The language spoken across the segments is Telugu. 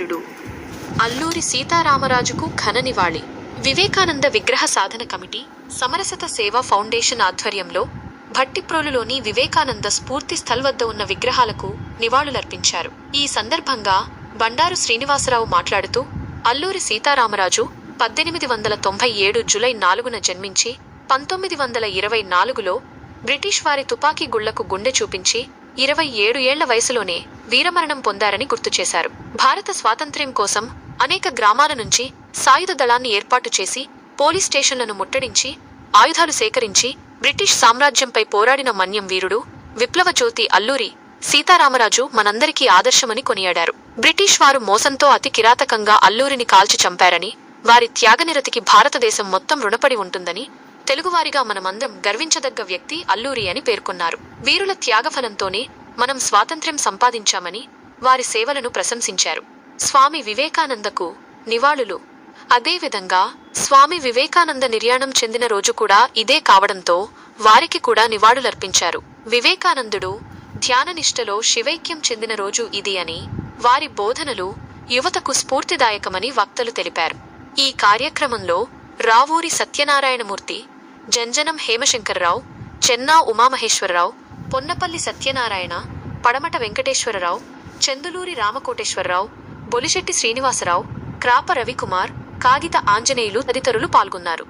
వీరుడు. అల్లూరి సీతారామరాజుకు ఘన నివాళి. వివేకానంద విగ్రహ సాధన కమిటీ సమరసత సేవా ఫౌండేషన్ ఆధ్వర్యంలో భట్టిప్రోలులోని వివేకానంద స్ఫూర్తి స్థల్ వద్ద ఉన్న విగ్రహాలకు నివాళులర్పించారు. ఈ సందర్భంగా బండారు శ్రీనివాసరావు మాట్లాడుతూ అల్లూరి సీతారామరాజు పద్దెనిమిది వందల తొంభై ఏడు జులై నాలుగున జన్మించి పంతొమ్మిది వందల ఇరవై నాలుగులో బ్రిటిష్ వారి తుపాకీ గుళ్ళకు గుండె చూపించి ఇరవై ఏడు ఏళ్ళ వయసులోనే వీరమరణం పొందారని గుర్తు చేశారు. భారత స్వాతంత్ర్యం కోసం అనేక గ్రామాల నుంచి సాయుధ దళాన్ని ఏర్పాటు చేసి పోలీస్ స్టేషన్లను ముట్టడించి ఆయుధాలు సేకరించి బ్రిటిష్ సామ్రాజ్యంపై పోరాడిన మన్యం వీరుడు విప్లవ జ్యోతి అల్లూరి సీతారామరాజు మనందరికీ ఆదర్శమని కొనియాడారు. బ్రిటిష్ వారు మోసంతో అతి కిరాతకంగా అల్లూరిని కాల్చి చంపారని వారి త్యాగనిరతికి భారతదేశం మొత్తం రుణపడి ఉంటుందని తెలుగువారిగా మనమందరం గర్వించదగ్గ వ్యక్తి అల్లూరి అని పేర్కొన్నారు. వీరుల త్యాగఫలంతోనే మనం స్వాతంత్ర్యం సంపాదించామని వారి సేవలను ప్రశంసించారు. స్వామి వివేకానందకు నివాళులు. అదేవిధంగా స్వామి వివేకానంద నిర్యాణం చెందిన రోజు కూడా ఇదే కావడంతో వారికి కూడా నివాళులర్పించారు. వివేకానందుడు ధ్యాననిష్టలో శివైక్యం చెందిన రోజు ఇది అని వారి బోధనలు యువతకు స్ఫూర్తిదాయకమని వక్తలు తెలిపారు. ఈ కార్యక్రమంలో రావూరి సత్యనారాయణమూర్తి జంజనం హేమశంకర్రావు చెన్నా ఉమామహేశ్వరరావు పొన్నపల్లి సత్యనారాయణ పడమట వెంకటేశ్వరరావు చందులూరి రామకోటేశ్వరరావు బొలిశెట్టి శ్రీనివాసరావు క్రాప రవికుమార్ కాగిత ఆంజనేయులు తదితరులు పాల్గొన్నారు.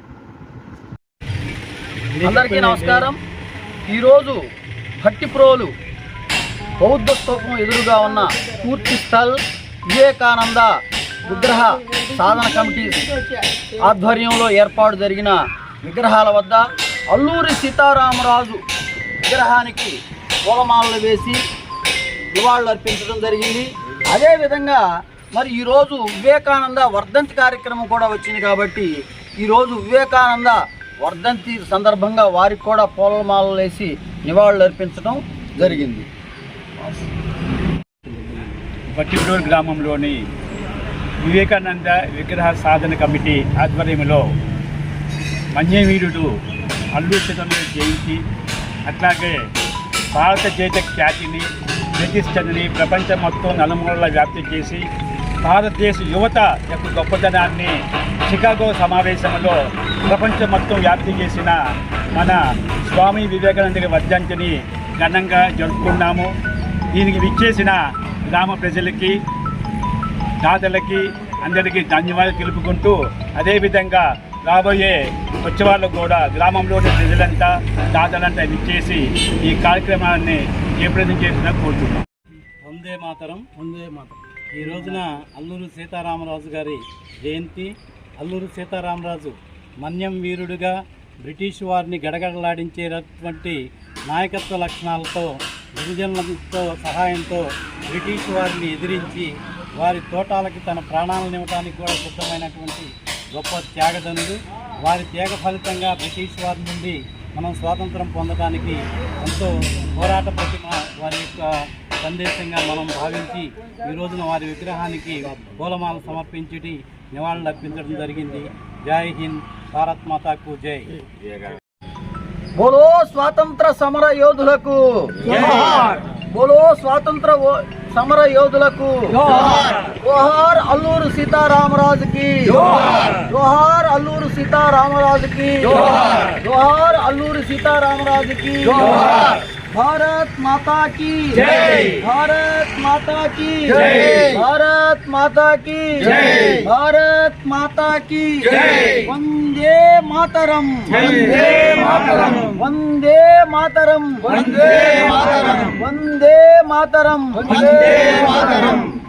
అందరికీ నమస్కారం. ఈరోజు భట్టిప్రోలు బౌద్ధ స్తూపం ఎదురుగా ఉన్న పూర్తి స్థల్ వివేకానంద విగ్రహ సాధన కమిటీ ఆధ్వర్యంలో ఏర్పాటు జరిగిన విగ్రహాల వద్ద అల్లూరి సీతారామరాజు విగ్రహానికి పూలమాలలు వేసి నివాళులు అర్పించడం జరిగింది. అదేవిధంగా మరి ఈరోజు వివేకానంద వర్ధంతి కార్యక్రమం కూడా వచ్చింది కాబట్టి ఈరోజు వివేకానంద వర్ధంతి సందర్భంగా వారికి కూడా పూలమాలలు వేసి నివాళులు అర్పించడం జరిగింది. బట్టిప్రోల్ గ్రామంలోని వివేకానంద విగ్రహ సాధన కమిటీ ఆధ్వర్యంలో మన్యవీరుడు అల్లు సీతమ్మని జయించి అట్లాగే భారత దేశ ఖ్యాతిని బ్రిటిష్ చదివి ప్రపంచం మొత్తం నలుమూలల వ్యాప్తి చేసి భారతదేశ యువత యొక్క గొప్పతనాన్ని చికాగో సమావేశంలో ప్రపంచం మొత్తం వ్యాప్తి చేసిన మన స్వామి వివేకానంద వర్ధంతిని ఘనంగా జరుపుకున్నాము. దీనికి విచ్చేసిన గ్రామ ప్రజలకి దాతలకి అందరికీ ధన్యవాదాలు తెలుపుకుంటూ అదేవిధంగా రాబోయే ఉత్సవాల్లో కూడా గ్రామంలోని ప్రజలంతా దాతలంతా విచ్చేసి ఈ కార్యక్రమాన్ని జయప్రదం చేసిన కోరుతున్నాం వందే మాతరం వందే మాతరం. ఈ రోజున అల్లూరు సీతారామరాజు గారి జయంతి. అల్లూరు సీతారామరాజు మన్యం వీరుడుగా బ్రిటిష్ వారిని గడగడలాడించేటటువంటి నాయకత్వ లక్షణాలతో గిరిజనులతో సహాయంతో బ్రిటిష్ వారిని ఎదిరించి వారి తోటాలకి తన ప్రాణాలను ఇవ్వడానికి కూడా సిద్ధమైనటువంటి గొప్ప త్యాగదనుడు వారి త్యాగ ఫలితంగా బ్రిటిష్ వారి నుండి మనం స్వాతంత్రం పొందడానికి ఎంతో పోరాట ప్రతిమ వారి యొక్క సందేశంగా మనం భావించి ఈ రోజున వారి విగ్రహానికి పూలమాల సమర్పించి నివాళులు అర్పించడం జరిగింది. జై హింద్ భారత్ మాతాకు జై. బోలో స్వాతంత్ర సమర యోధులకు బోలో స్వాతంత్ర ఓ- समर योधुक जोहार अल्लूर सीतारामराज की जोहार अल्लूर सीतारामराज की जोहार अल्लूर सीतारामराज की भारत माता की भारत माता की भारत माता की भारत माता की वंदे मातरम वंदे मातरम वंदे मातरम वंदे वंदे మాతరం. వందే మాతరం.